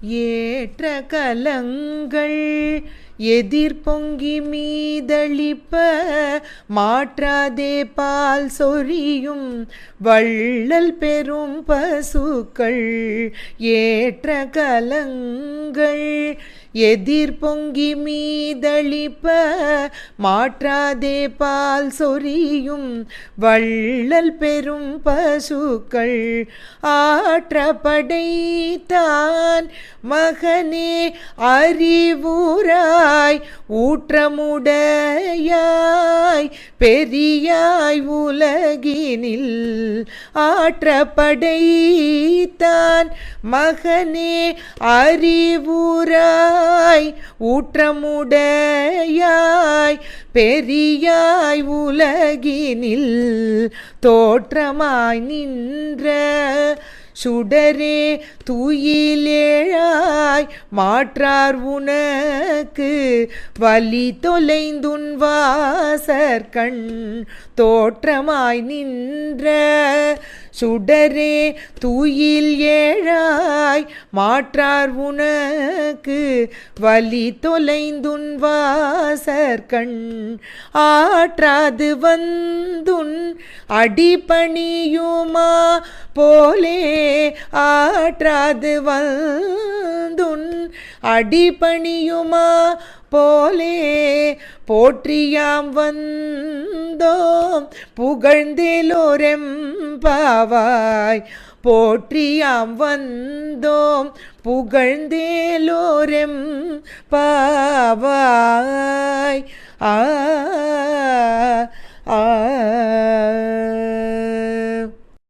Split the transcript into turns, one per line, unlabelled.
ஏற்ற கலங்கள் எதிர் பொங்கி மீதளிப்ப மாற்றாதே பால் சொரியும் வள்ளல் பெரும் பசுக்கள். ஏற்ற கலங்கள் எதிர் பொங்கி மீதளிப்ப மாற்றாதே பால் சொரியும் வள்ளல் பெரும் பசுக்கள். ஆற்றப்படைத்தான் மகனே அறிவுராய் ஊற்றமுடையாய் பெரியாய் உலகினில் ஆற்றப்படைத்தான் மகனே அறிவுராய் ஊற்றமுடையாய் பெரியாய் உலகினில் தோற்றமாய் நின்ற சுடரே துயிலேழாய் மாற்றார் உனக்கு வலி தொலைந்துன் வாசற்கண் தோற்றமாய் நின்ற சுடரே தூயில் ஏழாய் மாற்றார் உனக்கு வலி தொலைந்துன் வாசற்கண் ஆற்றாது வந்துன் அடிபணியுமா போலே ஆற்றாது வந்துன் அடிபணியுமா போலே. போற்றியாம் வந்தோம். புகழ்ந்திலோரெம் பாவாய். போற்றியாம் வந்தோம். புகழ்ந்தேலோரெம் பாவாய். ஆ